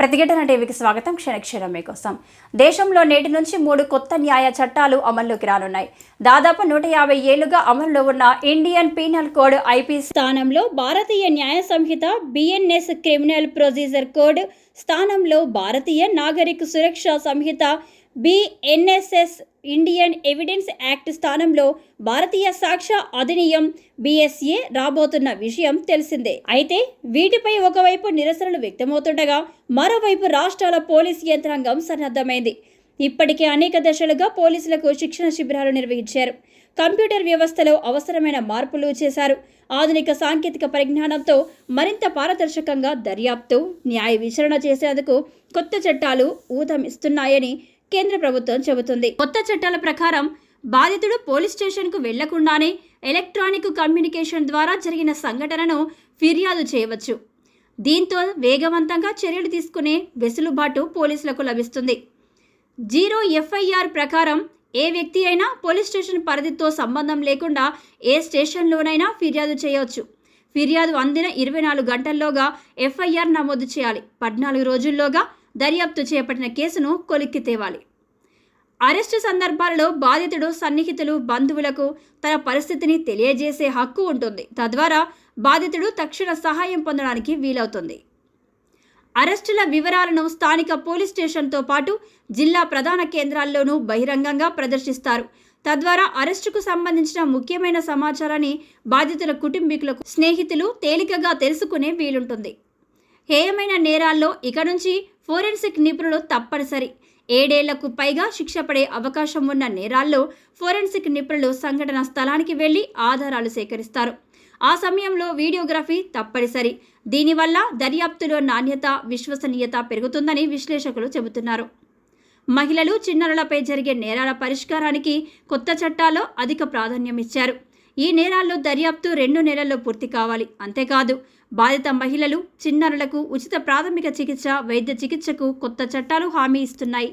ప్రతిఘటన టీవీకి స్వాగతం. క్షణక్షణం మీకోసం. దేశంలో నేటి నుంచి మూడు కొత్త న్యాయ చట్టాలు అమల్లోకి రానున్నాయి. దాదాపు నూట యాభై ఏళ్ళుగా అమల్లో ఉన్న ఇండియన్ పీనల్ కోడ్ ఐపీ స్థానంలో Bharatiya Nyaya Sanhita BNS criminal procedure code స్థానంలో Bharatiya Nagarik Suraksha Sanhita BNSS Indian evidence act స్థానంలో భారతీయ సాక్ష్య అధినియం బిఎస్ఏ రాబోతున్న విషయం తెలిసిందే. అయితే వీటిపై ఒకవైపు నిరసనలు వ్యక్తమవుతుండగా మరోవైపు రాష్ట్రాల పోలీస్ యంత్రాంగం సన్నద్ధమైంది. ఇప్పటికే అనేక దశలుగా పోలీసులకు శిక్షణ శిబిరాలు నిర్వహించారు. కంప్యూటర్ వ్యవస్థలో అవసరమైన మార్పులు చేశారు. ఆధునిక సాంకేతిక పరిజ్ఞానంతో మరింత పారదర్శకంగా దర్యాప్తు న్యాయ విచారణ చేసేందుకు కొత్త చట్టాలు ఊతమిస్తున్నాయని కేంద్ర ప్రభుత్వం చెబుతుంది. కొత్త చట్టాల ప్రకారం బాధితుడు పోలీస్ స్టేషన్కు వెళ్ళకుండానే ఎలక్ట్రానిక్ కమ్యూనికేషన్ ద్వారా జరిగిన సంఘటనను ఫిర్యాదు చేయవచ్చు. దీంతో వేగవంతంగా చర్యలు తీసుకునే వెసులుబాటు పోలీసులకు లభిస్తుంది. జీరో ఎఫ్ఐఆర్ ప్రకారం ఏ వ్యక్తి అయినా పోలీస్ స్టేషన్ పరిధితో సంబంధం లేకుండా ఏ స్టేషన్లోనైనా ఫిర్యాదు చేయవచ్చు. ఫిర్యాదు అందిన ఇరవై నాలుగు గంటల్లోగా ఎఫ్ఐఆర్ నమోదు చేయాలి. పద్నాలుగు రోజుల్లోగా దర్యాప్తు చేపట్టిన కేసును కొలిక్కి తేవాలి. అరెస్టు సందర్భాలలో బాధితుడు సన్నిహితులు బంధువులకు తన పరిస్థితిని తెలియజేసే హక్కు ఉంటుంది. తద్వారా బాధితుడు తక్షణ సహాయం పొందడానికి వీలవుతుంది. అరెస్టుల వివరాలను స్థానిక పోలీస్ స్టేషన్తో పాటు జిల్లా ప్రధాన కేంద్రాల్లోనూ బహిరంగంగా ప్రదర్శిస్తారు. తద్వారా అరెస్టుకు సంబంధించిన ముఖ్యమైన సమాచారాన్ని బాధితుల కుటుంబీకులకు స్నేహితులు తేలికగా తెలుసుకునే వీలుంటుంది. హేయమైన నేరాల్లో ఇక నుంచి ఫోరెన్సిక్ నిపుణులు తప్పనిసరి. ఏడేళ్ళకు పైగా శిక్ష పడే అవకాశం ఉన్న నేరాల్లో ఫోరెన్సిక్ నిపుణులు సంఘటన స్థలానికి వెళ్ళి ఆధారాలు సేకరిస్తారు. ఆ సమయంలో వీడియోగ్రఫీ తప్పనిసరి. దీనివల్ల దర్యాప్తులో నాణ్యత విశ్వసనీయత పెరుగుతుందని విశ్లేషకులు చెబుతున్నారు. మహిళలు చిన్నారులపై జరిగే నేరాల పరిష్కారానికి కొత్త చట్టాల్లో అధిక ప్రాధాన్యం ఇచ్చారు. ఈ నేరాల్లో దర్యాప్తు రెండు నెలల్లో పూర్తి కావాలి. అంతేకాదు బాధిత మహిళలు చిన్నారులకు ఉచిత ప్రాథమిక చికిత్స వైద్య చికిత్సకు కొత్త చట్టాలు హామీ ఇస్తున్నాయి.